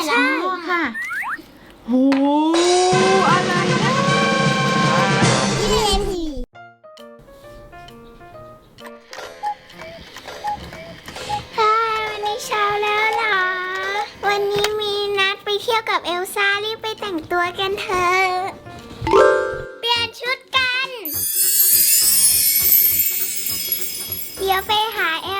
นะแต่ละใช่ห้องค่ะ โหอะไรนะที่เรียนทีค่ะวันนี้เช้าแล้วเหรอ วันนี้มีนัดไปเที่ยวกับเอลซ่ารีบไปแต่งตัวกันเถอะ เปลี่ยนชุดกัน เดี๋ยวไปหาเอล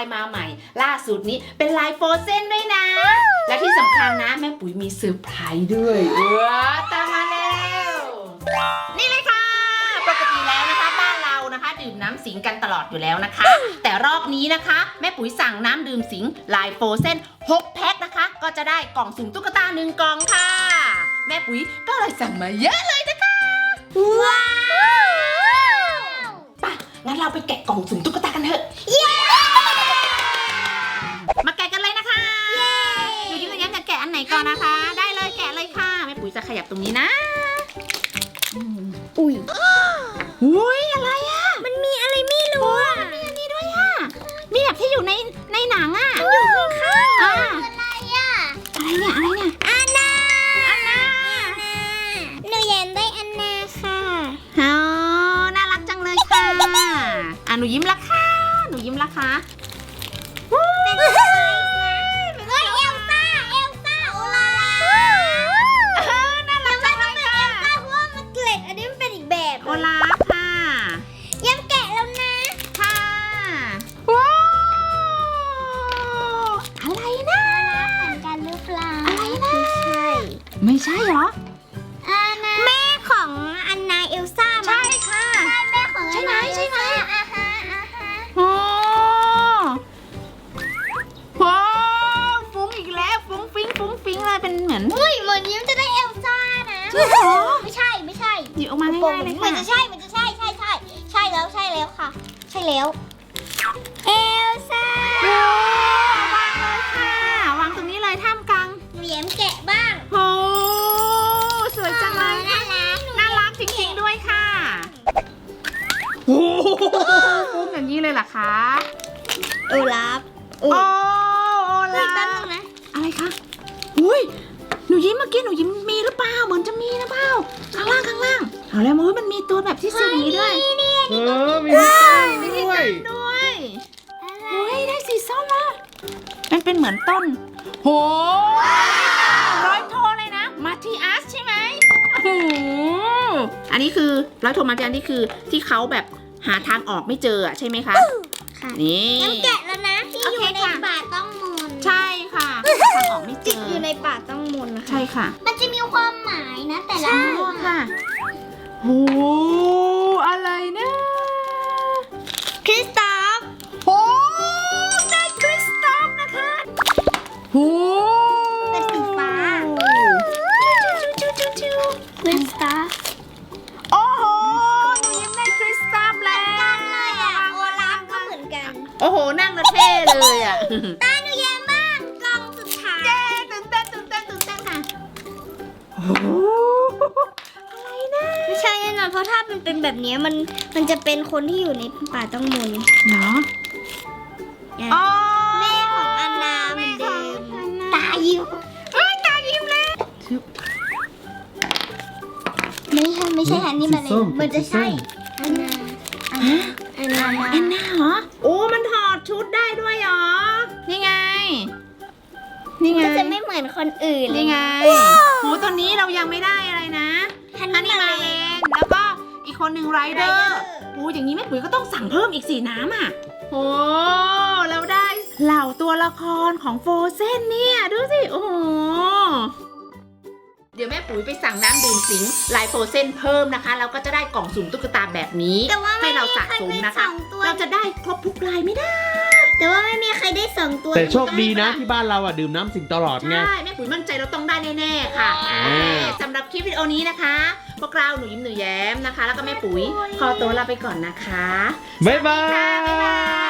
าออกลายมาใหม่ ล่าสุดนี้เป็นลายโฟเซนด้วยนะ และที่สำคัญนะแม่ปุ๋ยมีเซอร์ไพรส์ด้วยว้าตามมาแล้ว นี่เลยค่ะ ปกติแล้วนะคะบ้านเรานะคะ ดื่มน้ำสิงกันตลอดอยู่แล้วนะคะ แต่รอบนี้นะคะ แม่ปุ๋ยสั่งน้ำดื่มสิงลายโฟเซน6แพ็คนะคะ ก็จะได้กล่องสุ่มตุ๊กตาหนึ่งกล่องค่ะ แม่ปุ๋ยก็เลยสั่งมาเยอะเลยนะคะว้าวไป่ะงั้นเราไปแกะกล่องสุ่มตุ๊กตากันเถอะ เย้ กะอันไหนก่อนนะคะ ได้เลยแกะเลยค่ะแม่ปุ๋ยจะขยับตรงนี้นะอุ้ยอุ้ยอะไรอะ มันมีอะไรไม่รู้อะมีอันนี้ด้วยอะ มีแบบที่อยู่ในในหนังอะอยู่ข้างๆอ่าอะไรอะอะไรเนี่ยอะ ไม่ใช่เหรออันนาแม่ของอันนาเอลซ่าใช่ค่ะ ใช่แม่ของใช่ไหมอันนาใช่ไหม เอลซ่าอ่าฮะอ่าฮะโอ้ว้าวฟุ้งอีกแล้ว ฟุ้งฟิ้งฟุ้งฟิ้งเลยเป็นเหมือน อุ้ยเหมือนยิ้มจะได้เอลซ่านะจริงเหรอ ไม่ใช่ไม่ใช่หยิบออกมาง่ายๆเลยมันค่ะจะใช่มันจะใช่ใช่ใช่ใช่แล้วใช่แล้วค่ะ ใช่แล้ว ค่ะโอ้โหฟุ้งอย่างนี้เลยเลยเหรอคะโอลาฟโอ้โอ้โอเฮ้ยลาแป๊บนึงนะอะไรคะอุ้ยหนูยิ้มเมื่อกี้หนูยิ้มมีหรือเปล่าเหมือนจะมีนะเปล่าข้างล่างข้างล่างเอาแล้วมือมันมีตัวแบบที่สีด้วยเออมีที่ตั้งด้วยด้วยเฮ้ยได้สีส้มอะมันเป็นเหมือนต้นโหร้อยโทเลยนะมาทีอาร์สใช่ไหมโอ้โหอันนี้คือร้อยโทมาทีอาร์สนี่คือที่เขาแบบหาทางออกไม่เจออะใช่ไหมคะ ค่ะนี่น้ำแกะแล้วนะที่อยู่โอเคในค่ะป่าต้องมนใช่ค่ะหาทางออกไม่เจจิกอ อยู่ในป่าต้องมนนะคะใช่ค่ะมันจะมีความหมายนะ แต่ละใช่เรื่องค่ะโหอะไรนะ โอ้โห นั่งแล้วเท่เลยอะ ตาหนูแย้มบ้างกล่องสุดท้ายเย้ตื่นเต้นตื่นเต้นตื่นเต้นค่ะโอ้โหอะไรนะไม่ใช่แน่นอนเพราะถ้ามันเป็นแบบนี้มันมันจะเป็นคนที่อยู่ในป่าต้องมนเหรอเนี่ยอ๋อแม่ของอันนาเหมือนเดิมตายิ้มเอ้ยตายิ้มแล้วไม่ใช่ไม่ใช่อันนี้มันเลยสีส้มมันจะใช่ มันจะไม่เหมือนคนอื่นเลยนี่ไงว้าวโหตอนนี้เรายังไม่ได้อะไรนะฮันอันนี่นี้มามาเลเลยนแล้วก็อีกคนหนึ่งไรเดอ Rider ร์โอ้อย่างนี้แม่ปุ๋ยก็ต้องสั่งเพิ่มอีกสี่น้ำอะโอ้เราได้เหล่าตัวละครของโฟเซนเนี่ย ดูสิ โอ้โห เดี๋ยวแม่ปุ๋ยไปสั่งน้ำดื่มสิงลายโฟเซนเพิ่มนะคะ เราก็จะได้กล่องสุ่มตุ๊กตาแบบนี้แต่ว่าไม่ให้เราสะสมมีใครได้นะคะสองตัวเราจะได้ครบทุกลายไม่ได้ แต่ว่าไม่มีใครได้สองตัวแต่โชคดีนะที่บ้านเราอะดื่มน้ำสิงตลอดไง ใช่แม่ปุ๋ยมั่นใจเราต้องได้แน่ๆค่ะอ่า โอเคสำหรับคลิปวิดีโอนี้นะคะ พวกเราหนูยิ้มหนูแย้มนะคะ แล้วก็แม่ปุ๋ยขอตัวลาไปก่อนนะคะ บ๊ายบาค่ะบ๊ายบายย